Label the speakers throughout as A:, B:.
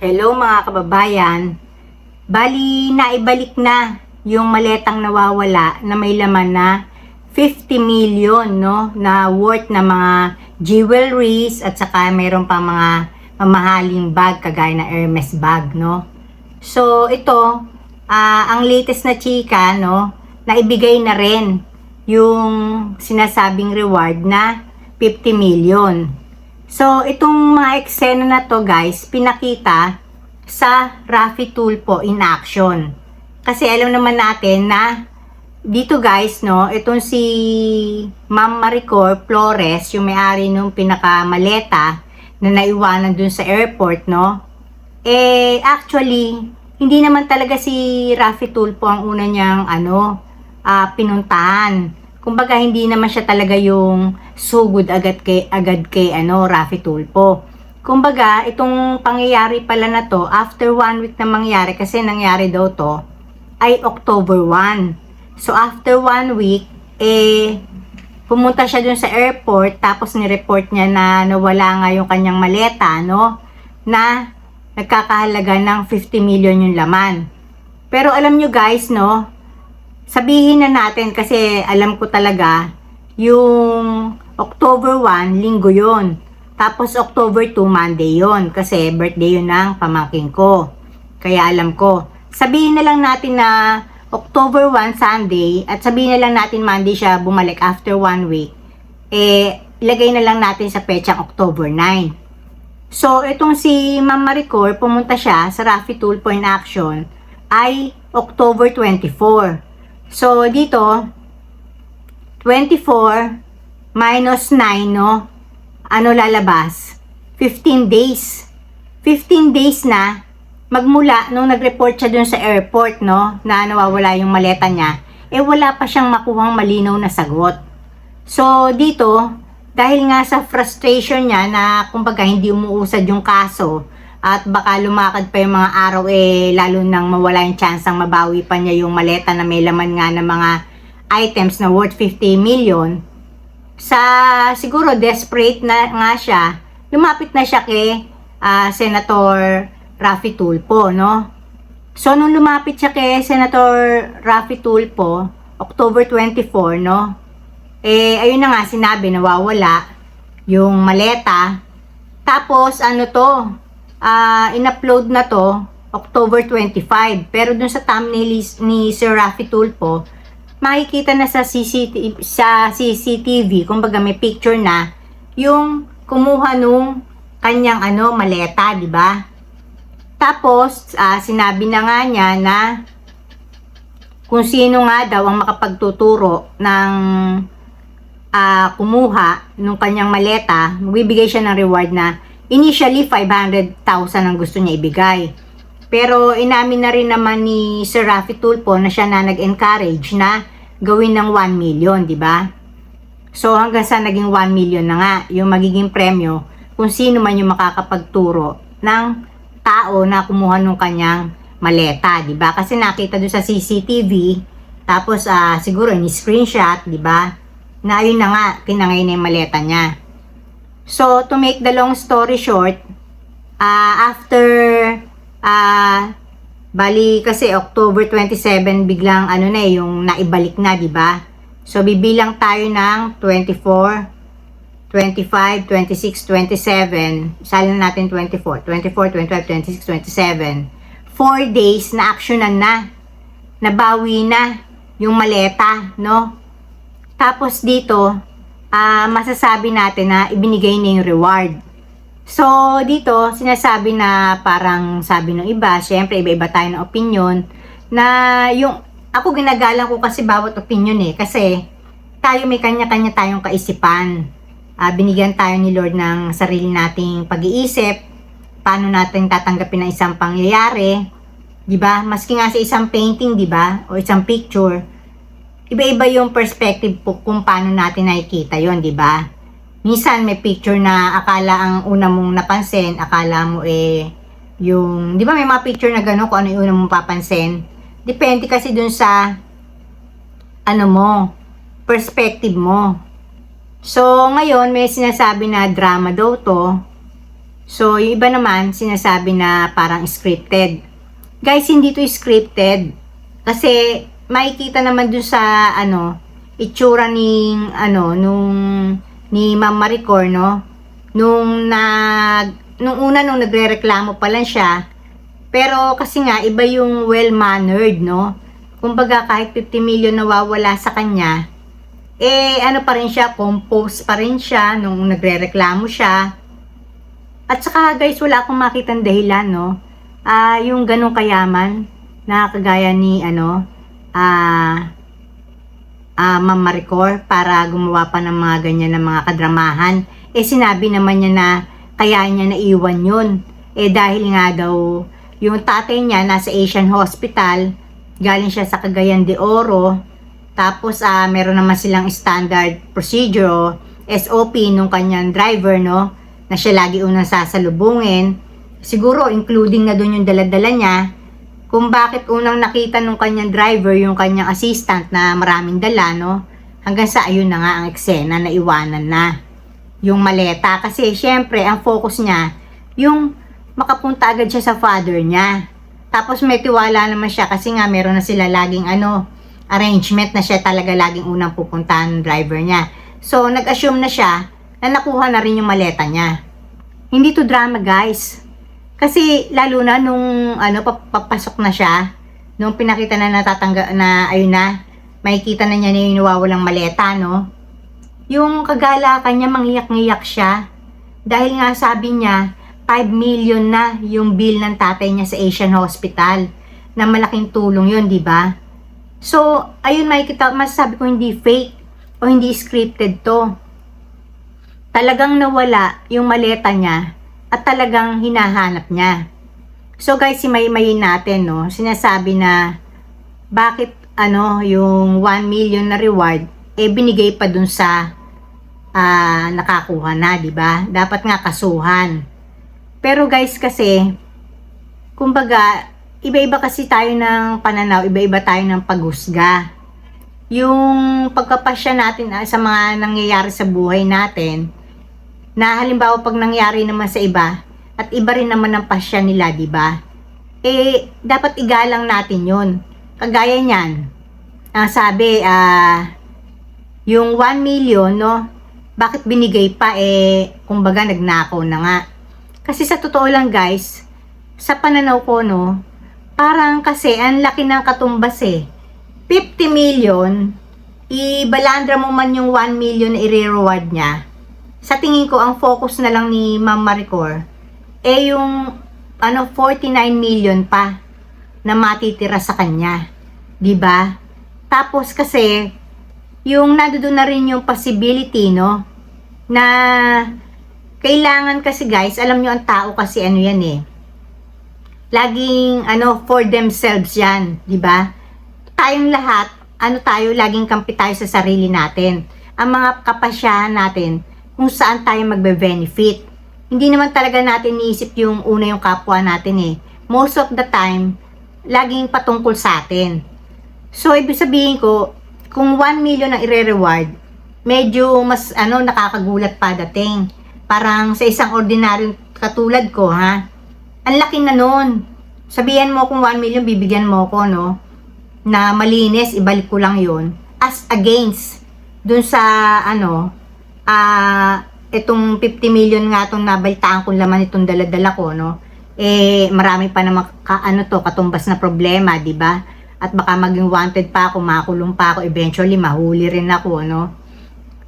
A: Hello mga kababayan. Bali, naibalik na yung maletang nawawala na may laman na 50 million no na worth na mga jewelries at saka mayroon pa mga mamahaling bag kagaya na Hermes bag no. So ito ah, ang latest na chika no naibigay na rin yung sinasabing reward na 50 million. So, itong mga eksena na to guys, pinakita sa Rafi Tulpo in action. Kasi alam naman natin na dito guys, no, itong si Ma'am Maricor Flores, yung may-ari nung pinakamaleta na naiwanan dun sa airport, no, eh, actually, hindi naman talaga si Rafi Tulpo ang una niyang, ano, ah, pinuntahan. Kumbaga, hindi naman siya talaga yung sugod agad kay, agad kay, ano, Rafi Tulpo. Kumbaga, itong pangyayari pala na to, after one week na mangyari, kasi nangyari daw to, ay October 1. So, after one week, eh, pumunta siya dun sa airport, tapos ni-report niya na nawala nga yung kanyang maleta, no? Na nagkakahalaga ng 50 million yung laman. Pero alam nyo guys, no? Sabihin na natin kasi alam ko talaga yung October 1, linggo yon. Tapos October 2, Monday yon. Kasi birthday yun ng pamangking ko. Kaya alam ko. Sabihin na lang natin na October 1, Sunday, at sabihin na lang natin Monday siya bumalik after one week. Eh, ilagay na lang natin sa petsang October 9. So, itong si Ma'am Maricor, pumunta siya sa Rafi Tool Point Action ay October 24. So, dito, 24 minus 9, no? Ano lalabas? 15 days. 15 days na magmula nung nag-report siya dun sa airport, no? Na nawawala yung maleta niya. Eh, wala pa siyang makuhang malinaw na sagot. So, dito, dahil nga sa frustration niya na kumbaga hindi umuusad yung kaso at baka lumakad pa yung mga araw eh lalo nang mawala yung chance ang mabawi pa niya yung maleta na may laman nga ng mga items na worth 50 million. Sa siguro desperate na nga siya lumapit na siya kay ah, Senator Rafi Tulpo no? So nung lumapit siya kay Senator Rafi Tulpo October 24 no? Eh, ayun na nga, sinabi, nawawala yung maleta. Tapos, ano to, ah in-upload na to, October 25. Pero dun sa thumbnail ni Sir Rafi Tulpo, makikita na sa CCTV, sa CCTV, kumbaga may picture na, yung kumuha nung kanyang ano, maleta, di ba? Tapos, ah, sinabi na nga niya na kung sino nga daw ang makapagtuturo ng ah, kumuha nung kanyang maleta, magbibigay siya ng reward na initially 500,000 ang gusto niya ibigay. Pero inamin na rin naman ni Sir Rafi Tulpo na siya na nag-encourage na gawin ng 1 million, di ba? So hanggang sa naging 1 million na nga yung magiging premyo kung sino man yung makakapagturo ng tao na kumuha nung kanyang maleta, di ba? Kasi nakita doon sa CCTV, tapos ah, siguro ni screenshot, di ba? Na ayun na nga, kinangay na yung maleta niya. So, to make the long story short, ah, after, ah, bali kasi October 27, biglang ano na eh, yung naibalik na, di ba? So, bibilang tayo ng 24, 25, 26, 27. Sali na natin 24. 24, 25, 26, 27. 4 days na actionan na. Nabawi na yung maleta, no? Tapos dito, ah masasabi natin na ibinigay na yung reward. So, dito, sinasabi na parang sabi ng iba, syempre iba-iba tayo ng opinion, na yung, ako ginagalang ko kasi bawat opinion eh, kasi tayo may kanya-kanya tayong kaisipan. Ah, binigyan tayo ni Lord ng sarili nating pag-iisip, paano natin tatanggapin ang isang pangyayari, 'di ba? Maski nga sa isang painting, 'di ba? O isang picture, iba-iba yung perspective po kung paano natin nakikita 'yon, 'di ba? Minsan may picture na akala ang una mong napansin, akala mo eh yung, 'di ba may mga picture na gano'n kung ano yung una mong papansin? Depende kasi dun sa ano mo, perspective mo. So, ngayon may sinasabi na drama daw to. So, yung iba naman, sinasabi na parang scripted. Guys, hindi to scripted. Kasi, makikita naman dun sa, ano, itsura ni, ano, nung, ni Ma'am Maricor, no? Nung nag, nung una, nung nagre-reklamo pa lang siya, pero kasi nga, iba yung well-mannered, no? Kumbaga, kahit 50 million nawawala sa kanya, eh, ano pa rin siya, compose pa rin siya nung nagre-reklamo siya. At saka guys, wala akong makitang dahilan, no? Ah, yung ganong kayaman na kagaya ni ano, ah, ah, Ma'am para gumawa pa ng mga ganyan ng mga kadramahan. Eh sinabi naman niya na kaya niya naiwan yun. Eh dahil nga daw yung tatay niya nasa Asian Hospital, galing siya sa Cagayan de Oro, tapos ah meron naman silang standard procedure, SOP nung kanyang driver, no? Na siya lagi unang sasalubungin. Siguro including na doon yung daladala niya. Kung bakit unang nakita nung kanyang driver yung kanyang assistant na maraming dala, no? Hanggang sa ayun na nga ang eksena na iwanan na yung maleta. Kasi syempre, ang focus niya, yung makapunta agad siya sa father niya. Tapos may tiwala naman siya kasi nga meron na sila laging ano, arrangement na siya talaga laging unang pupuntahan ng driver niya. So, nag-assume na siya na nakuha na rin yung maleta niya. Hindi to drama, guys. Kasi lalo na nung ano pap- papasok na siya, nung pinakita na natatangga na ayun na, makikita na niya na yung nawawalang maleta, no? Yung kagalakan niya, mangiyak-ngiyak siya. Dahil nga sabi niya, 5 million na yung bill ng tatay niya sa Asian Hospital. Na malaking tulong yun, di ba? So, ayun makikita, masasabi ko hindi fake o hindi scripted to. Talagang nawala yung maleta niya at talagang hinahanap niya. So guys, si Maymay natin, no, sinasabi na bakit ano, yung 1 million na reward eh binigay pa dun sa ah, nakakuha na, 'di ba? Dapat nga kasuhan. Pero guys kasi kumbaga iba-iba kasi tayo ng pananaw, iba-iba tayo ng paghusga. Yung pagkapasya natin ah, sa mga nangyayari sa buhay natin, na halimbawa pag nangyari naman sa iba, at iba rin naman ang pasya nila, di ba? Eh, dapat igalang natin yun. Kagaya niyan, ang sabi, ah, yung 1 million, no, bakit binigay pa, eh, kumbaga nagnakaw na nga. Kasi sa totoo lang guys, sa pananaw ko, no, parang kasi ang laki ng katumbas eh. 50 million, ibalandra mo man yung 1 million i-reward niya. Sa tingin ko, ang focus na lang ni Ma'am Maricor, eh yung ano 49 million pa na matitira sa kanya. 'Di ba? Tapos kasi yung nandoon na rin yung possibility no na kailangan kasi guys, alam nyo ang tao kasi ano yan eh. Laging ano for themselves yan, 'di ba? Tayong lahat, ano tayo, laging kampi tayo sa sarili natin. Ang mga kapasyahan natin kung saan tayo magbe-benefit hindi naman talaga natin niisip yung una yung kapwa natin eh. Most of the time, laging patungkol sa atin. So, ibig sabihin ko, kung 1 million ang ire-reward, medyo mas ano nakakagulat pa dating. Parang sa isang ordinaryong katulad ko, ha? Ang laki na nun. Sabihan mo kung 1 million, bibigyan mo ko, no? Na malinis, ibalik ko lang yon As against, dun sa, ano, ah, itong 50 million nga itong nabalitaan kong laman itong daladala ko, no? Eh, marami pa naman ka, ano to, katumbas na problema, di ba? At baka maging wanted pa ako, makulong pa ako, eventually mahuli rin ako, no?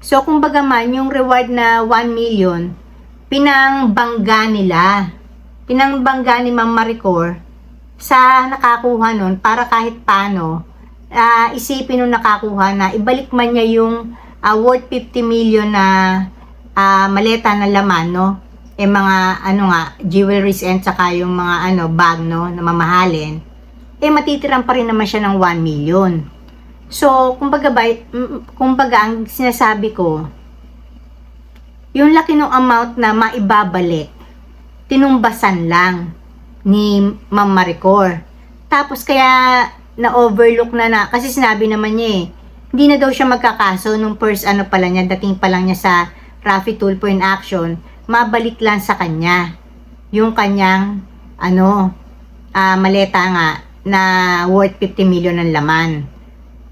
A: So, kumbaga man, yung reward na 1 million, pinangbangga nila. Pinangbangga ni Ma'am Maricor sa nakakuha nun para kahit paano, ah, isipin nung nakakuha na ibalik man niya yung ah, worth 50 million na ah, maleta na laman, no? Eh mga ano nga, jewelries and saka yung mga ano, bag, no, na mamahalin, eh matitiran pa rin naman siya ng 1 million. So, kumbaga ba, mm, kumbaga ang sinasabi ko, yung laki ng amount na maibabalik, tinumbasan lang ni Ma'am Maricor. Tapos kaya na-overlook na na, kasi sinabi naman niya eh, hindi na daw siya magkakaso nung first ano pala niya, dating pa lang niya sa Rafi Tulpo in action, mabalik lang sa kanya. yung kanyang ano ah, maleta nga na worth 50 million ang laman.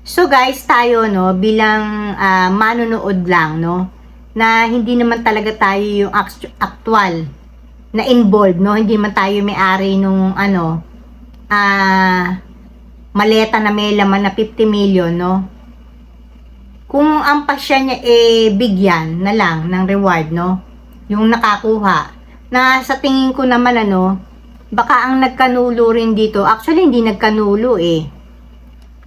A: So guys, tayo no bilang ah, manonood lang no na hindi naman talaga tayo yung actu- actual na involved no, hindi man tayo may-ari nung ano ah maleta na may laman na 50 million no. Kung ang pasya niya eh bigyan na lang ng reward no, yung nakakuha na sa tingin ko naman ano, baka ang nagkanulo rin dito, actually hindi nagkanulo eh.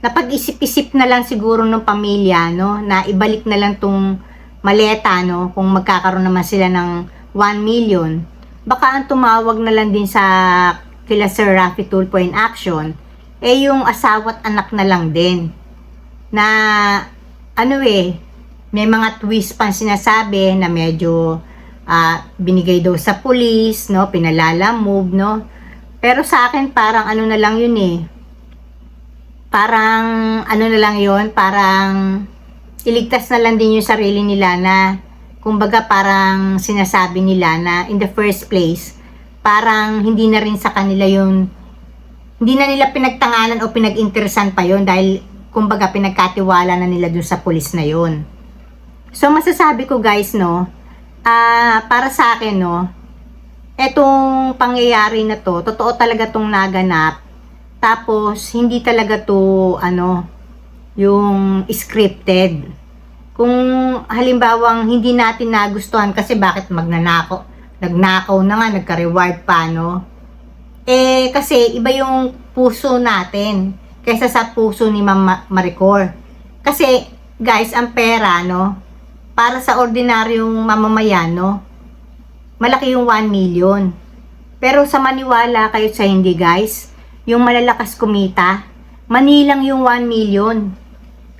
A: Napag-isip-isip na lang siguro ng pamilya, no, na ibalik na lang tong maleta, no, kung magkakaroon naman sila ng 1 million. Baka ang tumawag na lang din sa kila Sir Rafi Tulfo in action, eh yung asawa at anak na lang din. Na, ano eh, may mga twist pa sinasabi na medyo ah, binigay daw sa police, no, pinalala move, no. Pero sa akin parang ano na lang yun eh. Parang ano na lang yun, parang iligtas na lang din yung sarili nila na kumbaga parang sinasabi nila na in the first place, parang hindi na rin sa kanila yung hindi na nila pinagtanganan o pinag-interesan pa yon dahil kumbaga pinagkatiwala na nila dun sa pulis na yon. So masasabi ko guys no, ah para sa akin no, etong pangyayari na to, totoo talaga tong naganap. Tapos hindi talaga to ano, yung scripted. Kung halimbawang hindi natin nagustuhan kasi bakit magnanako, nagnakaw na nga, nagka-reward pa, no? Eh, kasi iba yung puso natin kaysa sa puso ni Ma'am Ma- Maricor. Kasi, guys, ang pera, no? Para sa ordinaryong mamamayan, no? Malaki yung 1 million. Pero sa maniwala kayo sa hindi, guys, yung malalakas kumita, manilang yung 1 million.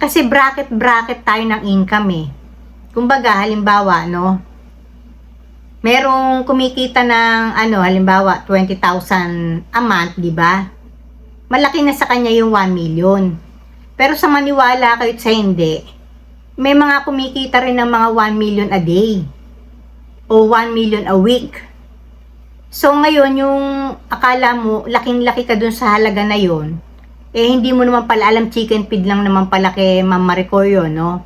A: Kasi bracket-bracket tayo ng income eh. Kumbaga, halimbawa, no? Merong kumikita ng, ano, halimbawa, 20,000 a month, di ba? Malaki na sa kanya yung 1 million. Pero sa maniwala kayo sa hindi, may mga kumikita rin ng mga 1 million a day. O 1 million a week. So ngayon, yung akala mo, laking-laki ka dun sa halaga na yon eh hindi mo naman pala alam chicken feed lang naman pala kay Ma'am Maricor yun, no?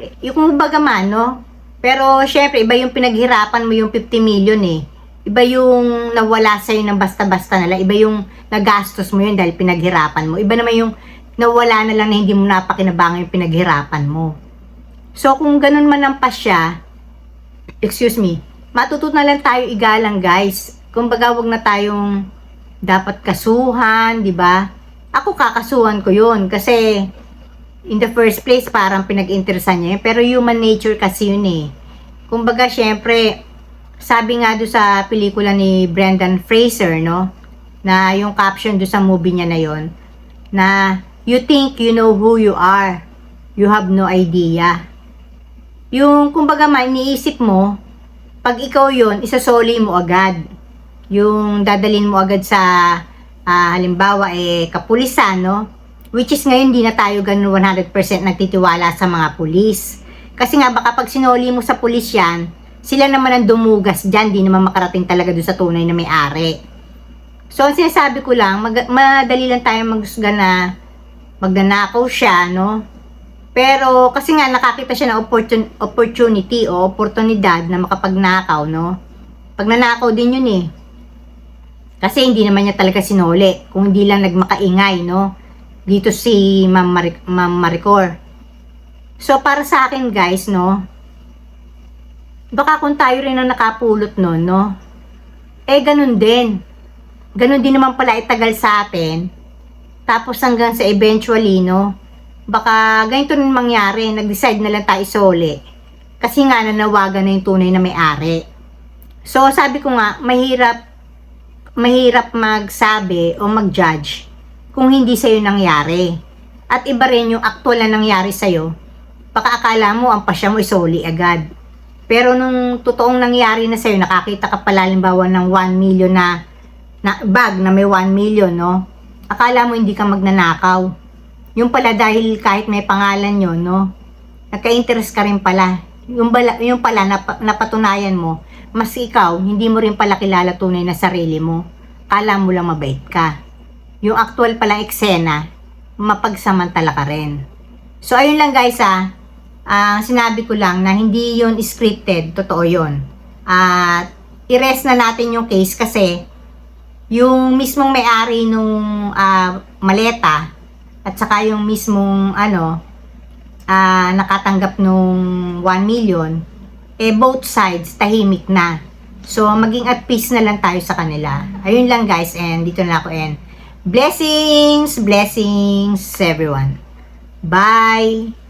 A: Eh, Yung baga man, no? Pero syempre, iba yung pinaghirapan mo yung 50 million eh. Iba yung nawala sa'yo ng basta-basta na lang. Iba yung nagastos mo yun dahil pinaghirapan mo. Iba naman yung nawala na lang na hindi mo napakinabangan yung pinaghirapan mo. So kung ganun man ang pasya, excuse me, matututo na lang tayo igalang guys. Kumbaga wag na tayong dapat kasuhan, di ba? Ako kakasuhan ko yun kasi in the first place parang pinag-interesan niya yun. Pero human nature kasi yun eh. Kumbaga syempre, sabi nga do sa pelikula ni Brendan Fraser, no? Na yung caption do sa movie niya na yon na you think you know who you are. You have no idea. Yung kumbaga man, iniisip mo, pag ikaw yon isasoli mo agad. Yung dadalin mo agad sa ah, halimbawa eh kapulisan, no? Which is ngayon di na tayo ganun 100% nagtitiwala sa mga pulis. Kasi nga baka pag sinoli mo sa pulis yan, sila naman ang dumugas dyan, di naman makarating talaga doon sa tunay na may-ari. So, ang sinasabi ko lang, mag- madali lang tayo maghusga na magnanakaw siya, no? Pero, kasi nga nakakita siya ng opportun- opportunity o oportunidad na makapagnakaw, no? Pag nanakaw din yun eh. Kasi hindi naman niya talaga sinuli. Kung hindi lang nagmakaingay, no? Dito si Ma'am, Mari- Ma'am Maricor. So, para sa akin, guys, no? Baka kung tayo rin ang nakapulot nun, no? Eh, ganun din. Ganun din naman pala itagal sa atin. Tapos hanggang sa eventually, no? Baka ganito rin mangyari. Nag-decide na lang tayo isole. Kasi nga nanawagan na yung tunay na may-ari. So, sabi ko nga, mahirap mahirap magsabi o mag-judge kung hindi sa'yo nangyari. At iba rin yung actual na nangyari sa'yo. Baka akala mo ang pasya mo isoli agad. Pero nung totoong nangyari na sa'yo, nakakita ka pala halimbawa ng 1 million na, na bag na may 1 million, no? Akala mo hindi ka magnanakaw. Yung pala dahil kahit may pangalan yon no? Nagka-interest ka rin pala. Yung, bala, yung pala nap, napatunayan mo, mas ikaw, hindi mo rin pala kilala tunay na sarili mo. Kala mo lang mabait ka. Yung actual palang eksena, mapagsamantala ka rin. So, ayun lang guys ah. Ang sinabi ko lang na hindi yon scripted, totoo yon. At i-rest na natin yung case kasi yung mismong may-ari nung ah, maleta at saka yung mismong ano ah, nakatanggap nung 1 million eh both sides tahimik na. So maging at peace na lang tayo sa kanila. Ayun lang guys and dito na ako and blessings, blessings everyone. Bye.